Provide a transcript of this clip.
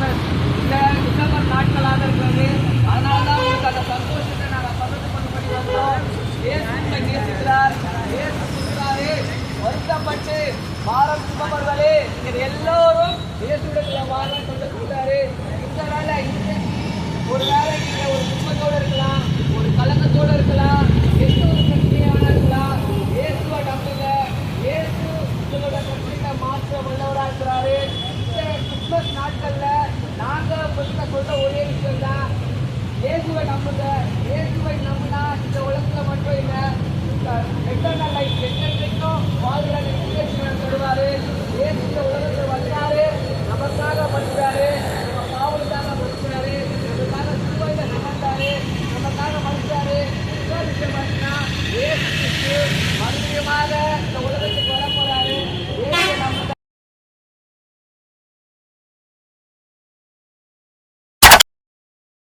Christmas இந்த December நாட்களாக இருக்கிறது. அதனால தான் உங்களுக்கு அந்த சந்தோஷத்தை நாங்கள் பகிர்ந்து கொண்டுபடி வந்தோம். இயேசு உங்களை நேசிக்கிறார். இயேசு சொல்கிறாரே வருத்தப்பட்டு பாரம் சுமப்பவர்களே நீங்கள் எல்லோரும் இயேசுடைய வாரம் கொண்டு கொடுத்தாரு. இந்த வேலை ஒரு வேலை நீங்க ஒரு துன்பத்தோட இருக்கலாம் ஒரு கலக்கத்தோட இருக்கலாம் எந்த ஒரு பிரச்சனையான இருக்கலாம். இயேசுவை நம்புங்க. இயேசு உங்களோட பிரச்சனையை மாற்ற வல்லவரா இருக்கிறாரு. இந்த கிறிஸ்மஸ் நாட்கள்ல நாங்கள் பொதுக்க சொல்ல ஒரே விஷயம் தான் இயேசுவை நம்புங்க. இயேசுவை நம்பினா இந்த உலகத்துல மட்டும் இல்லை எட்டர்னல் லைஃப் எட்டன்றைக்கும் வாழ்கிற நிச்சயம் சொல்லுவார் இயேசு இந்த உலகத்தில் வந்தார். நமக்காக பண்ணுறாரு நம்ம பாவலுக்காக முடிச்சாரு நமக்காக சிலுவையில் நடந்தாரு நமக்காக மறுத்தாரு இன்னொரு விஷயம் பார்த்தீங்கன்னா இயேசு இந்த உலகத்தை